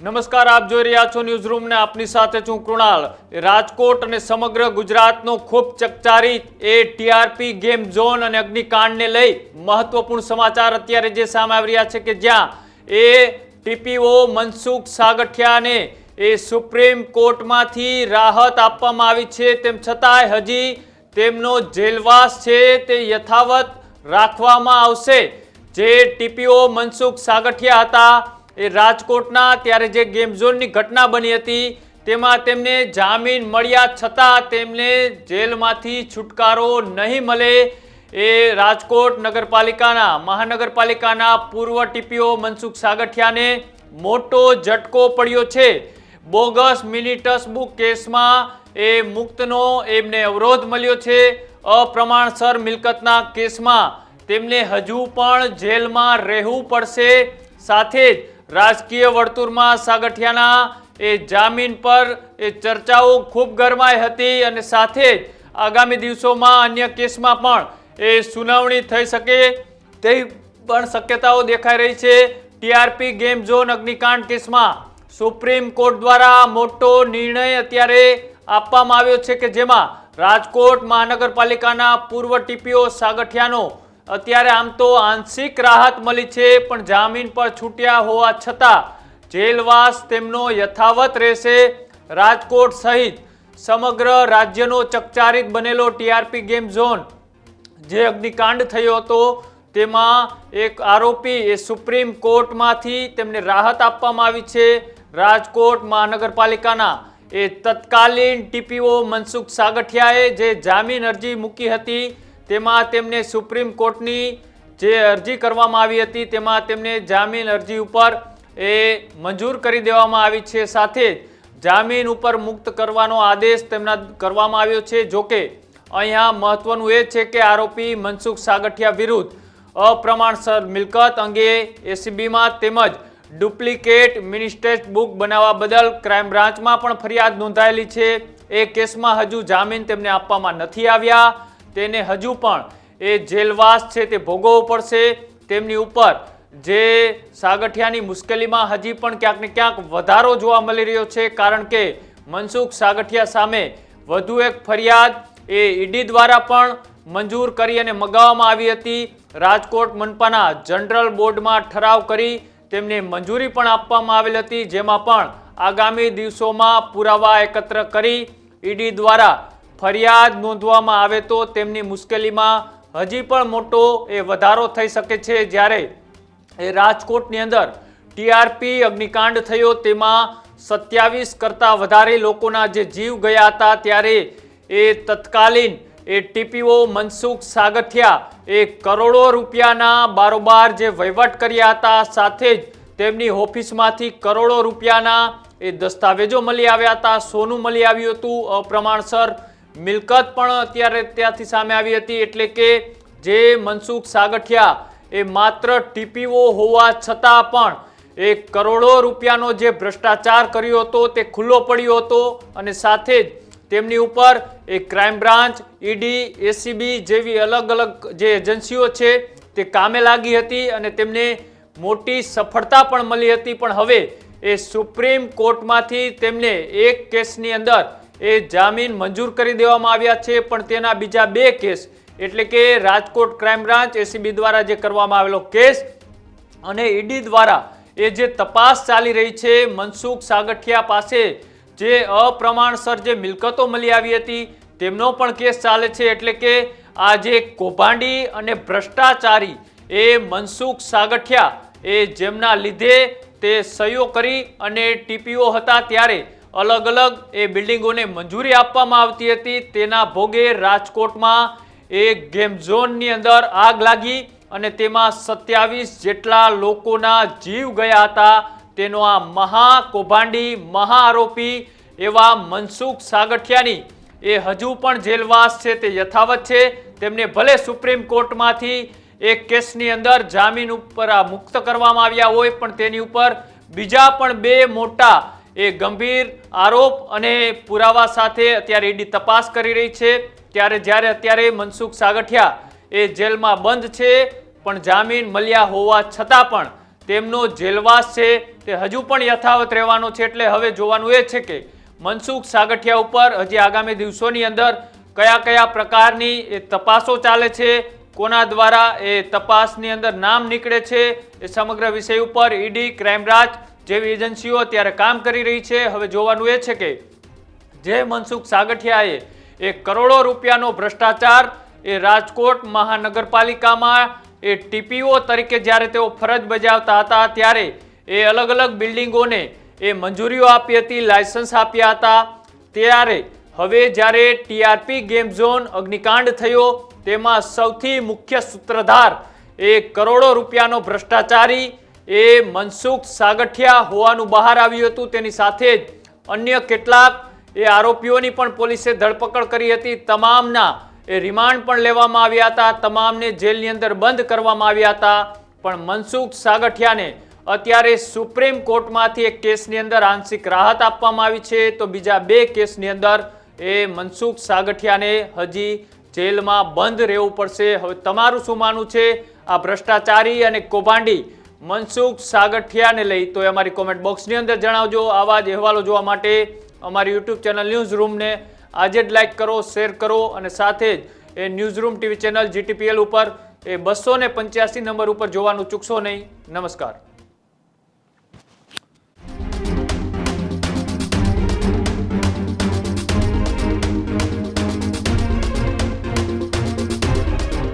નમસ્કાર, આપ જોઈ રહ્યા છો ન્યૂઝ રૂમ ને આપની સાથે છું કૃણાલ. રાજકોટ અને સમગ્ર ગુજરાતનો ખૂબ ચકચારી એ ટીઆરપી ગેમ ઝોન અને અગ્નિકાંડને લઈ મહત્વપૂર્ણ સમાચાર અત્યારે જે સામે આવી રહ્યા છે કે જ્યાં એ ટીપીઓ મનસુખ સાગઠિયાને એ સુપ્રીમ કોર્ટમાંથી રાહત આપવામાં આવી છે. તેમ છતાંય હજી તેમનો જેલવાસ છે તે યથાવત રાખવામાં આવશે. જે ટીપીઓ મનસુખ સાગઠિયા હતા એ રાજકોટના ત્યારે જે ગેમ ઝોનની ઘટના બની હતી, તેમાં તેમને જામીન મળ્યા છતાં તેમને જેલમાંથી છુટકારો નહીં મળે. એ રાજકોટ નગરપાલિકાના, મહાનગરપાલિકાના પૂર્વ ટીપીઓ મનસુખ સાગઠિયાને મોટો ઝટકો પડ્યો છે. બોગસ મિનિટસ બુક કેસમાં એ મુક્તનો એમને અવરોધ મળ્યો છે. અપ્રમાણસર મિલકતના કેસમાં તેમને હજુ પણ જેલમાં રહેવું પડશે. સાથે જ રાજકીય વર્તુળમાં સાગઠિયાના એ જામીન પર એ ચર્ચાઓ ખૂબ ગરમાઈ હતી અને સાથે જ આગામી દિવસોમાં અન્ય કેસમાં પણ એ સુનાવણી થઈ શકે તેવી પણ શક્યતાઓ દેખાઈ રહી છે. ટીઆરપી ગેમ ઝોન અગ્નિકાંડ કેસમાં સુપ્રીમ કોર્ટ દ્વારા મોટો નિર્ણય અત્યારે આપવામાં આવ્યો છે કે જેમાં રાજકોટ મહાનગરપાલિકાના પૂર્વ ટીપીઓ સાગઠિયાનો અત્યારે આમ તો આંશિક રાહત મળી છે, પણ જામીન પર છૂટ્યા હોવા છતાં જેલવાસ તેમનો યથાવત રહેશે. રાજકોટ સહિત સમગ્ર રાજ્યનો ચકચારિત બનેલો ટીઆરપી ગેમ ઝોન જે અગ્નિકાંડ થયો હતો, તેમાં એક આરોપી એ સુપ્રીમ કોર્ટમાંથી તેમને રાહત આપવામાં આવી છે. રાજકોટ મહાનગરપાલિકાના એ તત્કાલીન ટીપીઓ મનસુખ સાગઠિયાએ જે જામીન અરજી મૂકી હતી તેમાં તેમને સુપ્રીમ કોર્ટની જે અરજી કરવામાં આવી હતી, તેમાં તેમને જામીન અરજી ઉપર એ મંજૂર કરી દેવામાં આવી છે. સાથે જામીન ઉપર મુક્ત કરવાનો આદેશ તેમના કરવામાં આવ્યો છે. જોકે અહીંયા મહત્વનું એ છે કે આરોપી મનસુખ સાગઠિયા વિરુદ્ધ અપ્રમાણસર મિલકત અંગે એસીબીમાં તેમજ ડુપ્લિકેટ મિનિસ્ટ્રેટ બુક બનાવવા બદલ ક્રાઇમ બ્રાન્ચમાં પણ ફરિયાદ નોંધાયેલી છે. એ કેસમાં હજુ જામીન તેમને આપવામાં નથી આવ્યા. તેને હજુ પણ એ જેલવાસ છે તે ભોગવવો પડશે. તેમની ઉપર જે સાગઠિયાની મુશ્કેલીમાં હજી પણ ક્યાંક ને ક્યાંક વધારો જોવા મળી રહ્યો છે. કારણ કે મનસુખ સાગઠિયા સામે વધુ એક ફરિયાદ એ ઈડી દ્વારા પણ મંજૂર કરી અને મગાવવામાં આવી હતી. રાજકોટ મનપાના જનરલ બોર્ડમાં ઠરાવ કરી તેમને મંજૂરી પણ આપવામાં આવેલ હતી. જેમાં પણ આગામી દિવસોમાં પુરાવા એકત્ર કરી ઈડી દ્વારા ફરિયાદ નોંધવામાં આવે તો તેમની મુશ્કેલીમાં હજી પણ મોટો એ વધારો થઈ શકે છે. જ્યારે એ રાજકોટની અંદર ટીઆરપી અગ્નિકાંડ થયો, તેમાં સત્યાવીસ કરતાં વધારે લોકોના જે જીવ ગયા હતા, ત્યારે એ તત્કાલીન એ ટીપીઓ મનસુખ સાગઠિયા એ કરોડો રૂપિયાના બારોબાર જે વહીવટ કર્યા હતા, સાથે જ તેમની ઓફિસમાંથી કરોડો રૂપિયાના એ દસ્તાવેજો મળી આવ્યા હતા, સોનું મળી આવ્યું હતું અપ્રમાણસર. મિલકત પણ અત્યારે ત્યાંથી સામે આવી હતી, એટલે કે જે મનસુખ સાગઠિયા એ માત્ર ટીપીઓ હોવા છતાં પણ એ કરોડો રૂપિયાનો જે ભ્રષ્ટાચાર કર્યો હતો તે ખુલ્લો પડ્યો હતો અને સાથે જ તેમની ઉપર એ ક્રાઇમ બ્રાન્ચ, ઈડી એસીબી જેવી અલગ અલગ જે એજન્સીઓ છે તે કામે લાગી હતી અને તેમને મોટી સફળતા પણ મળી હતી. પણ હવે એ સુપ્રીમ કોર્ટમાંથી તેમને એક કેસની અંદર એ જામીન મંજૂર કરી દેવામાં આવ્યા છે, પણ તેના બીજા બે કેસ, એટલે કે રાજકોટ ક્રાઇમ બ્રાન્ચ, એસીબી દ્વારા જે કરવામાં આવેલો કેસ અને ઈડી દ્વારા એ જે તપાસ ચાલી રહી છે, મનસુખ સાગઠિયા પાસે જે અપ્રમાણસર જે મિલકતો મળી આવી હતી, તેમનો પણ કેસ ચાલે છે, એટલે કે આ જે કૌભાંડી અને ભ્રષ્ટાચારી એ મનસુખ સાગઠિયા એ જેમના લીધે તે સહીઓ કરી અને ટીપીઓ હતા ત્યારે અલગ અલગ એ બિલ્ડિંગોને મંજૂરી આપવામાં આવતી હતી. તેના ભોગે રાજકોટમાં એ ગેમ ઝોનની અંદર આગ લાગી અને તેમાં સત્યાવીસ જેટલા લોકોના જીવ ગયા હતા. તેનો આ મહા કૌભાંડી મહા એવા મનસુખ સાગઠિયાની એ હજુ પણ જેલવાસ છે, તે યથાવત છે. તેમને ભલે સુપ્રીમ કોર્ટમાંથી એક કેસની અંદર જામીન ઉપર મુક્ત કરવામાં આવ્યા હોય, પણ તેની ઉપર બીજા પણ બે મોટા એ ગંભીર આરોપ અને પુરાવા સાથે અત્યારે ઈડી તપાસ કરી રહી છે. ત્યારે જ્યારે અત્યારે મનસુખ સાગઠિયા એ જેલમાં બંધ છે, પણ જામીન મળ્યા હોવા છતાં પણ તેમનો જેલવાસ છે, તે હજુ પણ યથાવત રહેવાનો છે. એટલે હવે જોવાનું એ છે કે મનસુખ સાગઠિયા ઉપર હજી આગામી દિવસોની અંદર કયા કયા પ્રકારની એ તપાસો ચાલે છે, કોના દ્વારા એ તપાસની અંદર નામ નીકળે છે, એ સમગ્ર વિષય ઉપર ઈડી ક્રાઇમ બ્રાન્ચ જેવી એજન્સીઓ અત્યારે કામ કરી રહી છે, હવે જોવાનું એ છે કે જે મનસુખ સાગઠિયાએ એ કરોડો રૂપિયાનો ભ્રષ્ટાચાર એ રાજકોટ મહાનગરપાલિકામાં એ ટીપીઓ તરીકે જ્યારે તેઓ ફરજ બજાવતા હતા, ત્યારે એ અલગ અલગ બિલ્ડિંગોને એ મંજૂરીઓ આપી હતી, લાયસન્સ આપ્યા હતા. ત્યારે હવે જ્યારે ટીઆરપી ગેમ ઝોન અગ્નિકાંડ થયો, તેમાં સૌથી મુખ્ય સૂત્રધાર એ કરોડો રૂપિયાનો ભ્રષ્ટાચારી એ મનસુખ સાગઠિયા હોવાનું બહાર આવ્યું હતું. તેની સાથે જ અન્ય કેટલાક એ આરોપીઓની પણ પોલીસે ધરપકડ કરી હતી. તમામના એ રિમાન્ડ પણ લેવામાં આવ્યા હતા. તમામને જેલની અંદર બંધ કરવામાં આવ્યા હતા. પણ મનસુખ સાગઠિયાને અત્યારે સુપ્રીમ કોર્ટમાંથી એક કેસની અંદર આંશિક રાહત આપવામાં આવી છે. તો બીજા બે કેસની અંદર એ મનસુખ સાગઠિયાને હજી જેલમાં બંધ રહેવું પડશે. હવે તમારું શું માનવું છે? આ ભ્રષ્ટાચારી અને કૌભાંડી મનસુખ સાગઠિયાને લઈ. તો એ અમારી કોમેન્ટ બોક્સની અંદર જણાવજો. આવા જ અહેવાલો જોવા માટે અમારી યુટ્યુબ ચેનલ ન્યૂઝ રૂમને આજે જ લાઇક કરો શેર કરો અને સાથે જ એ news room TV channel GTPL ઉપર એ બસો ને પંચ્યાસી નંબર ઉપર જોવાનું ચૂકશો નહીં. નમસ્કાર.